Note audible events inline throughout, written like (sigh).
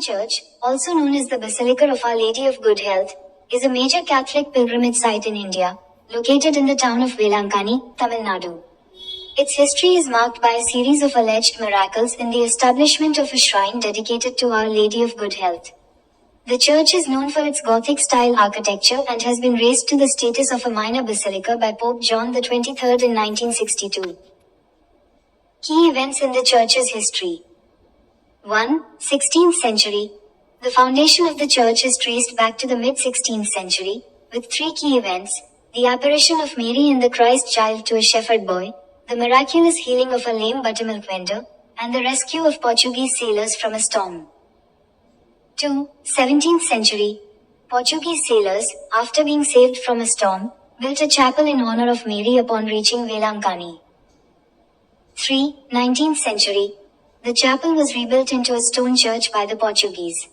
Church, also known as the Basilica of Our Lady of Good Health, is a major Catholic pilgrimage site in India, located in the town of Velankani, Tamil Nadu. Its history is marked by a series of alleged miracles in the establishment of a shrine dedicated to Our Lady of Good Health. The church is known for its Gothic style architecture and has been raised to the status of a minor basilica by Pope John XXIII in 1962. Key events in the church's history 1. 16th century. The foundation of the church is traced back to the mid 16th century, with three key events the apparition of Mary and the Christ child to a shepherd boy, the miraculous healing of a lame buttermilk vendor, and the rescue of Portuguese sailors from a storm. 2. 17th century. Portuguese sailors, after being saved from a storm, built a chapel in honor of Mary upon reaching Velankani. 3. 19th century. The chapel was rebuilt into a stone church by the Portuguese.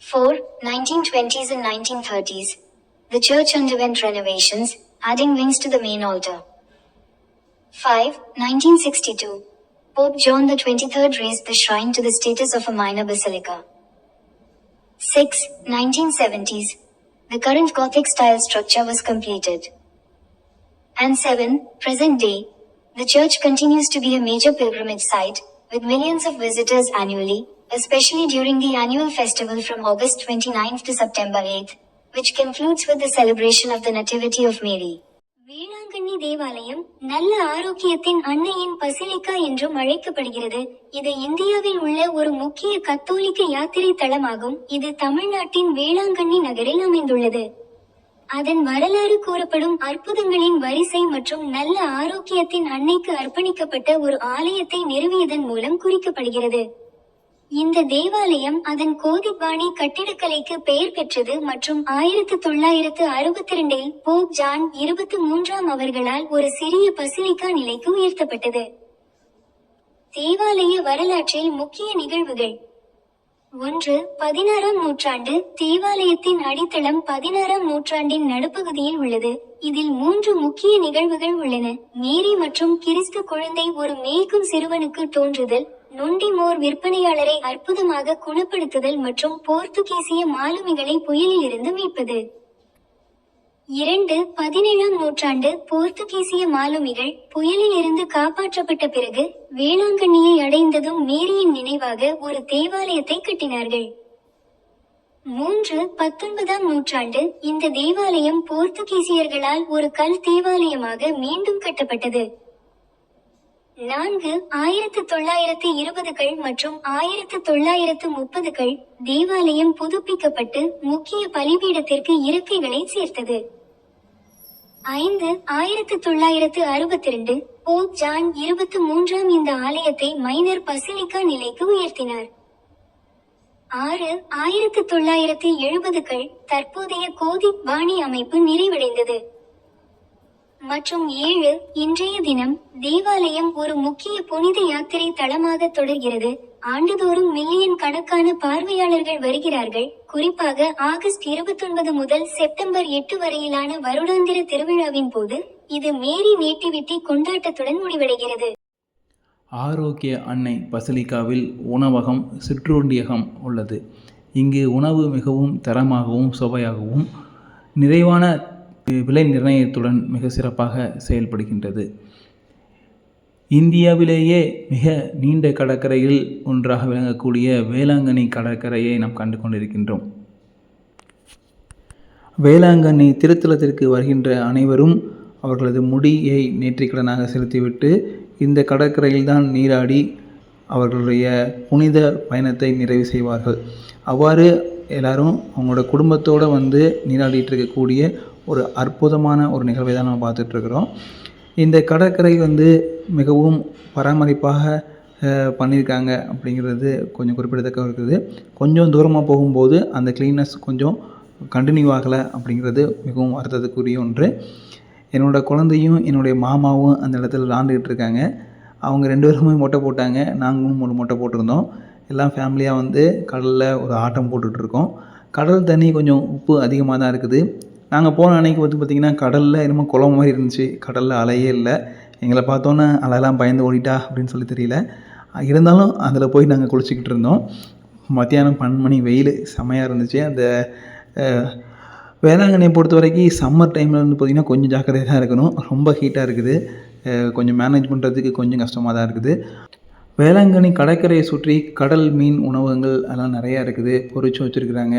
4. 1920s and 1930s. The church underwent renovations, adding wings to the main altar. 5. 1962. Pope John XXIII raised the shrine to the status of a minor basilica. 6. 1970s. The current Gothic style structure was completed. And 7. Present day. The church continues to be a major pilgrimage site, with millions of visitors annually, especially during the annual festival from August 29th to September 8th, which concludes with the celebration of the Nativity of Mary. Velankanni தேவாலயம் நல்ல ஆரோக்கியத்தின் அன்னையின் basilica என்றும் அழைக்கப்படுகிறது இது இந்தியாவில் உள்ள ஒரு முக்கிய கத்தோலிக்க யாத்திரை தலமாகும் இது தமிழ்நாட்டின் வேளாங்கண்ணி நகரில் அமைந்துள்ளது அதன் வரலாறு கூறப்படும் அற்புதங்களின் வரிசை மற்றும் நல்ல ஆரோக்கியத்தின் அன்னைக்கு அர்ப்பணிக்கப்பட்ட ஒரு ஆலயத்தை நிறுவியதன் மூலம் குறிக்கப்படுகிறது. இந்த தேவாலயம் அதன் கோதிபாணி கட்டிடக்கலைக்கு பெயர் பெற்றது மற்றும் ஆயிரத்து தொள்ளாயிரத்து அறுபத்தி ரெண்டில் போப் ஜான் இருபத்தி மூன்றாம் அவர்களால் ஒரு சிறிய பசிலிக்கா நிலைக்கு உயர்த்தப்பட்டது. தேவாலய வரலாற்றில் முக்கிய நிகழ்வுகள் ஒன்று பதினாறாம் நூற்றாண்டு தேவாலயத்தின் அடித்தளம் பதினாறாம் நூற்றாண்டின் நடுப்பகுதியில் உள்ளது. இதில் மூன்று முக்கிய நிகழ்வுகள் உள்ளன. மேரி மற்றும் கிறிஸ்து குழந்தை ஒரு மேய்க்கும் சிறுவனுக்கு தோன்றுதல் நொண்டிமோர் விற்பனையாளரை அற்புதமாக குணப்படுத்துதல் மற்றும் போர்த்துகீசிய மாலுமிகளை புயலில் இருந்து மீட்பது. இரண்டு பதினேழாம் நூற்றாண்டு போர்த்துகீசிய மாலுமிகள் புயலில் இருந்து காப்பாற்றப்பட்ட பிறகு வேளாங்கண்ணியை அடைந்ததும் மேரியின் நினைவாக ஒரு தேவாலயத்தை கட்டினார்கள். மூன்று பத்தொன்பதாம் நூற்றாண்டு இந்த தேவாலயம் போர்த்துகீசியர்களால் ஒரு கல் தேவாலயமாக மீண்டும் கட்டப்பட்டது. நான்கு ஆயிரத்து தொள்ளாயிரத்து இருபதுகள் மற்றும் ஆயிரத்து தொள்ளாயிரத்து முப்பதுகள் தேவாலயம் புதுப்பிக்கப்பட்டு முக்கிய பலிபீடத்திற்கு இருக்கைகளை சேர்த்தது. ஐந்து ஆயிரத்து தொள்ளாயிரத்து அறுபத்தி ரெண்டு போப் ஜான் இருபத்தி மூன்றாம் இந்த ஆலயத்தை மைனர் பசிலிக்கா நிலைக்கு உயர்த்தினார். ஆறு ஆயிரத்து தொள்ளாயிரத்து எழுபதுகள் தற்போதைய கோதி பாணி அமைப்பு நிறைவடைந்தது. மற்றும் ஏழு இன்றைய தினம் தேவாலயம் ஒரு முக்கிய புனித யாத்திரை தளமாக தொடர்கிறது. ஆண்டுதோறும் மில்லியன் கணக்கான பார்வையாளர்கள் வருகிறார்கள். குறிப்பாக ஆகஸ்ட் இருபத்தொன்பது முதல் செப்டம்பர் எட்டு வரையிலான வருடாந்திர திருவிழாவின் போது இது மேரி நேட்டிவிட்டி கொண்டாட்டத்துடன் முடிவடைகிறது. ஆரோக்கிய அன்னை பசலிக்காவில் உணவகம் சிற்றுண்டியகம் உள்ளது. இங்கு உணவு மிகவும் தரமாகவும் சுவையாகவும் நிறைவான விலை நிர்ணயத்துடன் மிக சிறப்பாக செயல்படுகின்றது. இந்தியாவிலேயே மிக நீண்ட கடற்கரையில் ஒன்றாக விளங்கக்கூடிய வேளாங்கண்ணி கடற்கரையை நாம் கண்டு கொண்டிருக்கின்றோம். வேளாங்கண்ணி திருத்தலத்திற்கு வருகின்ற அனைவரும் அவர்களது முடியை நேற்றிக்கடனாக செலுத்திவிட்டு இந்த கடற்கரையில்தான் நீராடி அவர்களுடைய புனித பயணத்தை நிறைவு செய்வார்கள். அவ்வாறு எல்லாரும் அவங்களோட குடும்பத்தோடு வந்து நீராடிட்டு இருக்கக்கூடிய ஒரு அற்புதமான ஒரு நிகழ்வை தான் நம்ம பார்த்துட்ருக்குறோம். இந்த கடற்கரை வந்து மிகவும் பராமரிப்பாக பண்ணியிருக்காங்க அப்படிங்கிறது கொஞ்சம் குறிப்பிடத்தக்க இருக்குது. கொஞ்சம் தூரமாக போகும்போது அந்த க்ளீன்னஸ் கொஞ்சம் கண்டினியூ ஆகலை அப்படிங்கிறது மிகவும் வருத்தத்துக்குரிய ஒன்று. என்னோடய குழந்தையும் என்னுடைய மாமாவும் அந்த இடத்துல விளாண்டுக்கிட்டு இருக்காங்க அவங்க ரெண்டு பேருமே மொட்டை போட்டாங்க. நாங்களும் ஒரு மொட்டை போட்டிருந்தோம். எல்லாம் ஃபேமிலியாக வந்து கடலில் ஒரு ஆட்டம் போட்டுட்ருக்கோம். கடல் தண்ணி கொஞ்சம் உப்பு அதிகமாக தான் இருக்குது. நாங்கள் போன அன்னைக்கு வந்து பார்த்திங்கன்னா கடலில் என்னமோ குளம் மாதிரி இருந்துச்சு. கடலில் அலையே இல்லை. எங்களை பார்த்தோன்னே அலையெல்லாம் பயந்து ஓடிட்டா அப்படின்னு சொல்லி தெரியல. இருந்தாலும் அதில் போய் நாங்கள் குளிச்சுக்கிட்டு இருந்தோம். மத்தியானம் பன்னெண்டு மணி வெயில் செமையாக இருந்துச்சு. அந்த வேளாங்கண்ணியை பொறுத்த வரைக்கும் சம்மர் டைமில் வந்து பார்த்திங்கன்னா கொஞ்சம் ஜாக்கிரதையாக தான் இருக்கணும். ரொம்ப ஹீட்டாக இருக்குது. கொஞ்சம் மேனேஜ் பண்ணுறதுக்கு கொஞ்சம் கஷ்டமாக தான் இருக்குது. வேளாங்கண்ணி கடற்கரையை சுற்றி கடல் மீன் உணவகங்கள் எல்லாம் நிறையா இருக்குது. பொறிச்சு வச்சுருக்குறாங்க.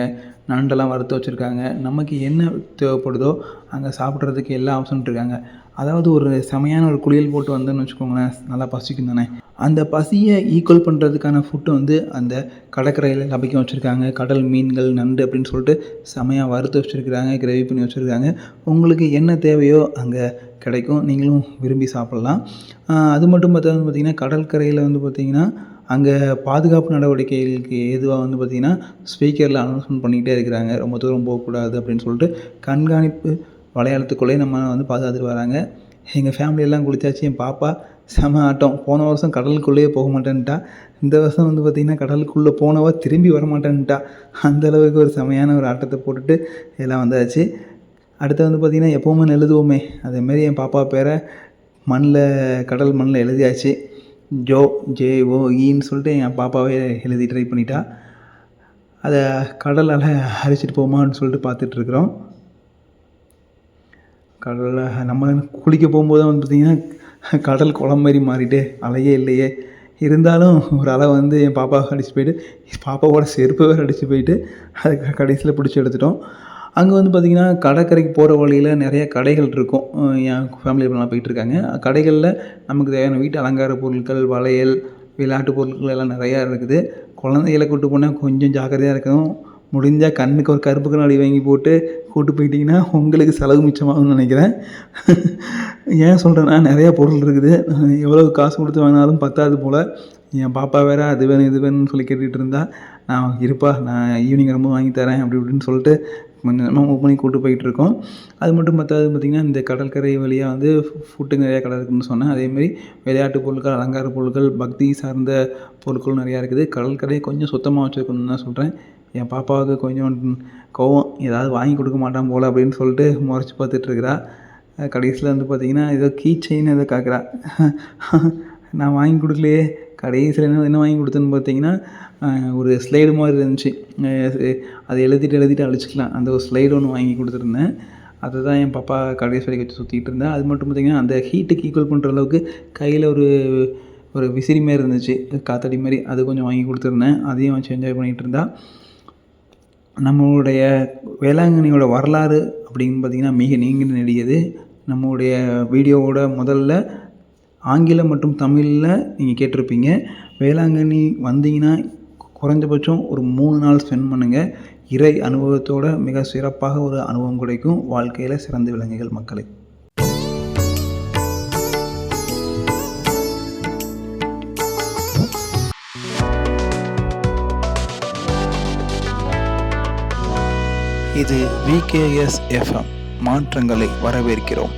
நண்டெல்லாம் வறுத்து வச்சுருக்காங்க. நமக்கு என்ன தேவைப்படுதோ அங்கே சாப்பிட்றதுக்கு எல்லா ஆப்ஷனும் இருக்காங்க அதாவது ஒரு செமையான ஒரு குளியல் போட்டு வந்தோன்னு வச்சுக்கோங்களேன் நல்லா பசிக்கும் தானே. அந்த பசியை ஈக்குவல் பண்ணுறதுக்கான ஃபுட்டு வந்து அந்த கடற்கரையில் லபிக்க வச்சுருக்காங்க. கடல் மீன்கள் நண்டு அப்படின்னு சொல்லிட்டு செமையாக வறுத்து வச்சுருக்கிறாங்க கிரேவி பண்ணி வச்சுருக்காங்க. உங்களுக்கு என்ன தேவையோ அங்கே கிடைக்கும். நீங்களும் விரும்பி சாப்பிட்லாம். அது மட்டும் பார்த்தா வந்து பார்த்திங்கன்னா கடற்கரையில் வந்து பார்த்திங்கன்னா அங்கே பாதுகாப்பு நடவடிக்கைகளுக்கு ஏதுவாக வந்து பார்த்திங்கன்னா ஸ்பீக்கரில் அனௌன்ஸ்மெண்ட் பண்ணிக்கிட்டே இருக்கிறாங்க. ரொம்ப தூரம் போகக்கூடாது அப்படின்னு சொல்லிட்டு கண்காணிப்பு வளையாளத்துக்குள்ளேயே நம்ம வந்து பாதுகாத்துட்டு வராங்க. எங்கள் ஃபேமிலியெல்லாம் குளிச்சாச்சு. என் பாப்பா செம ஆட்டம். போன வருஷம் கடலுக்குள்ளேயே போக மாட்டேன்ட்டா இந்த வருஷம் வந்து பார்த்திங்கன்னா கடலுக்குள்ளே போனவா திரும்பி வர மாட்டேன்ட்டா அந்த அளவுக்கு ஒரு செமையான ஒரு ஆட்டத்தை போட்டுட்டு எல்லாம் வந்தாச்சு. அடுத்து வந்து பார்த்திங்கன்னா எப்போவுமே எழுதுவோமே அதேமாரி என் பாப்பா பேரை மண்ணில் கடல் மண்ணில் எழுதியாச்சு. ஜோ ஜே ஓ ஈன்னு சொல்லிட்டு என் பாப்பாவே எழுதி ட்ரை பண்ணிட்டா. அதை கடலால் அலை அரிச்சிட்டு போமான்னு சொல்லிட்டு பார்த்துட்ருக்குறோம் கடலில் நம்ம குளிக்க போகும்போது வந்து பார்த்திங்கன்னா கடல் குளம் மாதிரி மாறிட்டு அலையே இல்லையே. இருந்தாலும் ஒரு அலை வந்து என் பாப்பாவை அடிச்சு போயிட்டு பாப்பாவோட செருப்பு வேறு அடித்து போயிட்டு அது கடைசியில் பிடிச்சி எடுத்துட்டோம். அங்கே வந்து பார்த்திங்கன்னா கடற்கரைக்கு போகிற வழியில் நிறைய கடைகள் இருக்கும். என் ஃபேமிலி எல்லாம் போயிட்டுருக்காங்க. கடைகளில் நமக்கு தேவையான வீட்டு அலங்கார பொருட்கள் வளையல் விளையாட்டு பொருட்கள் எல்லாம் நிறையா இருக்குது. குழந்தைகளை கூட்டு போனால் கொஞ்சம் ஜாக்கிரதையாக இருக்கணும். முடிஞ்சால் கண்ணுக்கு ஒரு கருப்பு கண்ணாடி வாங்கி போட்டு கூட்டு போயிட்டீங்கன்னா உங்களுக்கு செலவு மிச்சமாகும்னு நினைக்கிறேன். ஏன் சொல்கிறேன்னா நிறையா பொருள் இருக்குது. எவ்வளோ காசு கொடுத்து வாங்கினாலும் பத்தாது போல். என் பாப்பா வேறு அது வேணும் இது வேணும்னு சொல்லி கேட்டுகிட்டு இருந்தா நான் இருப்பா நான் ஈவினிங் ரொம்ப வாங்கி தரேன் அப்படி இப்படின்னு சொல்லிட்டு கொஞ்சம் நேரமாக மூவ் பண்ணி கூட்டு போயிட்டு இருக்கோம். அது மட்டும் பற்றாது பார்த்திங்கன்னா இந்த கடற்கரை வழியாக வந்து ஃபுட்டு நிறையா கடை இருக்குதுன்னு சொன்னேன். அதேமாரி விளையாட்டு பொருட்கள் அலங்கார பொருட்கள் பக்தி சார்ந்த பொருட்களும் நிறையா இருக்குது. கடற்கரையை கொஞ்சம் சுத்தமாக வச்சுருக்கணும்னு தான் சொல்கிறேன் என் பாப்பாவுக்கு கொஞ்சம் கோவம் ஏதாவது வாங்கி கொடுக்க மாட்டான் போல் அப்படின்னு சொல்லிட்டு முறைச்சி பார்த்துட்ருக்குறா கடைசியில் வந்து பார்த்திங்கன்னா ஏதோ கீ செயின் ஏதோ காக்கிறா. (laughs) நான் வாங்கி கொடுக்கலையே கடைசியில் என்ன என்ன வாங்கி கொடுத்தேன்னு பார்த்தீங்கன்னா ஒரு ஸ்லைடு மாதிரி இருந்துச்சு. அதை எழுதிட்டு எழுதிட்டு அழிச்சிக்கலாம். அந்த ஒரு ஸ்லைடு ஒன்று வாங்கி கொடுத்துருந்தேன். அதை தான் என் பாப்பா கடைசி வரைக்கும் வச்சு சுற்றிட்டு இருந்தேன் அது மட்டும் பார்த்திங்கன்னா அந்த ஹீட்டுக்கு ஈக்குவல் பண்ணுற அளவுக்கு கையில் ஒரு ஒரு விசிறி மாதிரி இருந்துச்சு. காத்தடி மாதிரி. அது கொஞ்சம் வாங்கி கொடுத்துருந்தேன். அதையும் வச்சு என்ஜாய் பண்ணிகிட்டு இருந்தா. நம்மளுடைய வேளாங்கண்ணியோட வரலாறு அப்படின்னு பார்த்திங்கன்னா மிக நீங்க நெடியது. நம்மளுடைய வீடியோவோட முதல்ல ஆங்கிலம் மற்றும் தமிழில் நீங்கள் கேட்டிருப்பீங்க. வேளாங்கண்ணி வந்தீங்கன்னா குறைஞ்சபட்சம் ஒரு மூணு நாள் ஸ்பெண்ட் பண்ணுங்கள் இறை அனுபவத்தோட மிக சிறப்பாக ஒரு அனுபவம் கிடைக்கும். வாழ்க்கையில் சிறந்து விளங்குகள் மக்களை. இது விகேஎஸ் எஃப்எம் மாற்றங்களை வரவேற்கிறோம்.